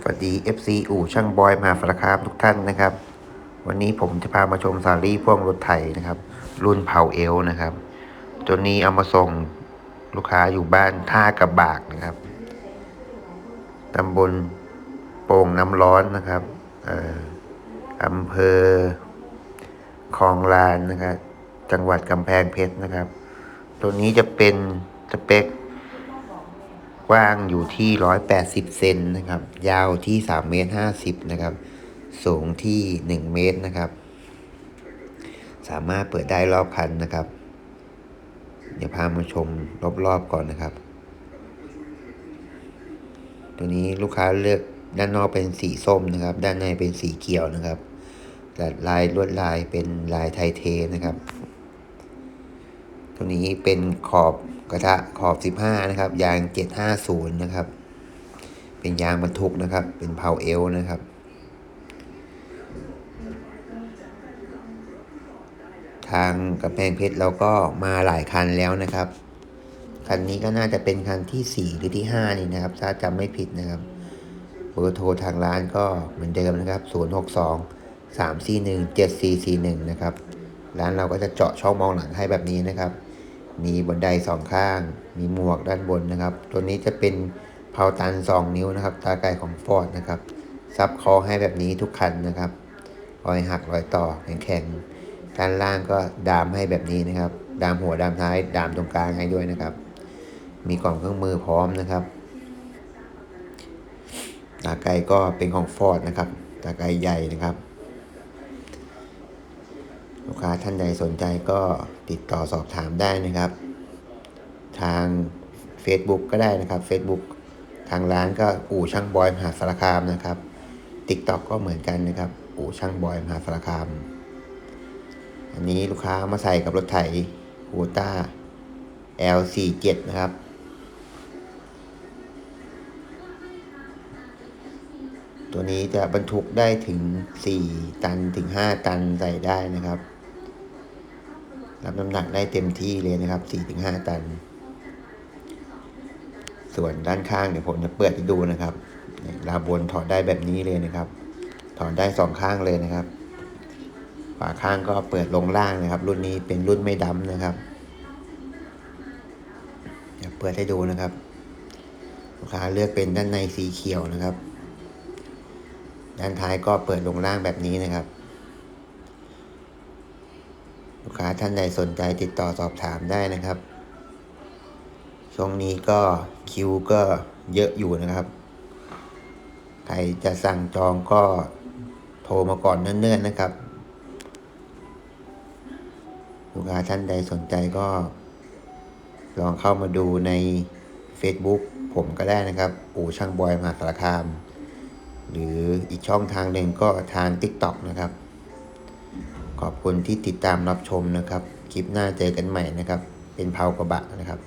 สวัสดี FC อู่ช่างบอยมาสารคามทุกท่านนะครับ วันนี้ผมจะพามาชมซารี่พ่วงรถไถนะครับ รุ่นเผาเอลนะครับ ตัวนี้เอามาส่งลูกค้าอยู่บ้านท่ากระบากนะครับตำบลโป่งน้ำร้อนนะครับเอ่ออำเภอคลองลานนะครับ จังหวัดกำแพงเพชรนะครับ ตัวนี้จะเป็นสเปค กว้างอยู่ที่ 180 เซนนะครับ ยาวที่ 3 เมตร 50 นะครับ สูงที่ 1 เมตรนะครับ สามารถเปิดได้รอบคันนะครับ เดี๋ยวพามาชมรอบๆก่อนนะครับ ตัวนี้ลูกค้าเลือกด้านนอกเป็นสีส้มนะครับ ด้านในเป็นสีเขียวนะครับแต่ลายลวดลายเป็นลายไทเทนะครับ ตัวนี้เป็นขอบกระทะขอบ 15 นะครับ ยาง 750 นะครับ เป็นยางบรรทุกนะครับ เป็นเพาเอลนะครับ ทางกำแพงเพชรเราก็มาหลายคันแล้วนะครับ คันนี้ก็น่าจะเป็นคันที่ 4 หรือที่ 5 นี่นะครับ ถ้าจำไม่ผิดนะครับเบอร์โทรทางร้านก็เหมือนเดิมนะครับ 062 341 7441 นะครับ ร้านเราก็จะเจาะช่องมองหลังให้แบบนี้นะครับ มีบันไดสองข้าง มีหมวกด้านบนนะครับ ตัวนี้จะเป็นเพาตัน 2 นิ้วนะครับ ตาไกลของฟอร์ดนะครับ ซับคอให้แบบนี้ทุกคันนะครับรอยหักรอยต่อแข็งๆด้านล่างก็ดามให้แบบนี้นะครับ ดามหัวดามท้าย ดามตรงกลางให้ด้วยนะครับ มีกล่องเครื่องมือพร้อมนะครับ ตาไกลก็เป็นของฟอร์ดนะครับ ตาไกลใหญ่นะครับ ลูกค้าท่านใดสนใจก็ ติดต่อสอบถามได้นะครับ ทาง Facebook ก็ได้นะครับ Facebook ทางร้านก็อู่ช่างบอยมหาสารคามนะครับ TikTok ก็เหมือนกันนะครับ อู่ช่างบอยมหาสารคาม อันนี้ลูกค้ามาใส่กับรถไถฮูต้า L47 นะครับตัวนี้จะบรรทุกได้ถึง 4 ตันถึง 5 ตันใส่ได้นะครับ รับน้ำหนักได้เต็มที่เลยนะครับ 4-5 ตัน ส่วนด้านข้างเดี๋ยวผมจะเปิดให้ดูนะครับลาบนถอดได้แบบนี้เลยนะครับ ถอดได้สองข้างเลยนะครับฝาข้างก็เปิดลงล่างนะครับ รุ่นนี้เป็นรุ่นไม่ดำนะครับเดี๋ยวเปิดให้ดูนะครับลูกค้าเลือกเป็นด้านในสีเขียวนะครับ ด้านท้ายก็เปิดลงล่างแบบนี้นะครับ ลูกค้าท่านใดสนใจติดต่อสอบถามได้นะครับ ช่วงนี้ก็คิวก็เยอะอยู่นะครับ ใครจะสั่งจองก็โทรมาก่อนเนิ่นๆนะครับ ลูกค้าท่านใดสนใจก็ ลองเข้ามาดูใน Facebook ผมก็ได้นะครับ อู่ช่างบอยมหาสารคาม หรืออีกช่องทางหนึ่งก็ทาง TikTok นะครับ ขอบคุณที่ติดตามรับชมนะครับ คลิปหน้าเจอกันใหม่นะครับ เป็นเผากระบะนะครับ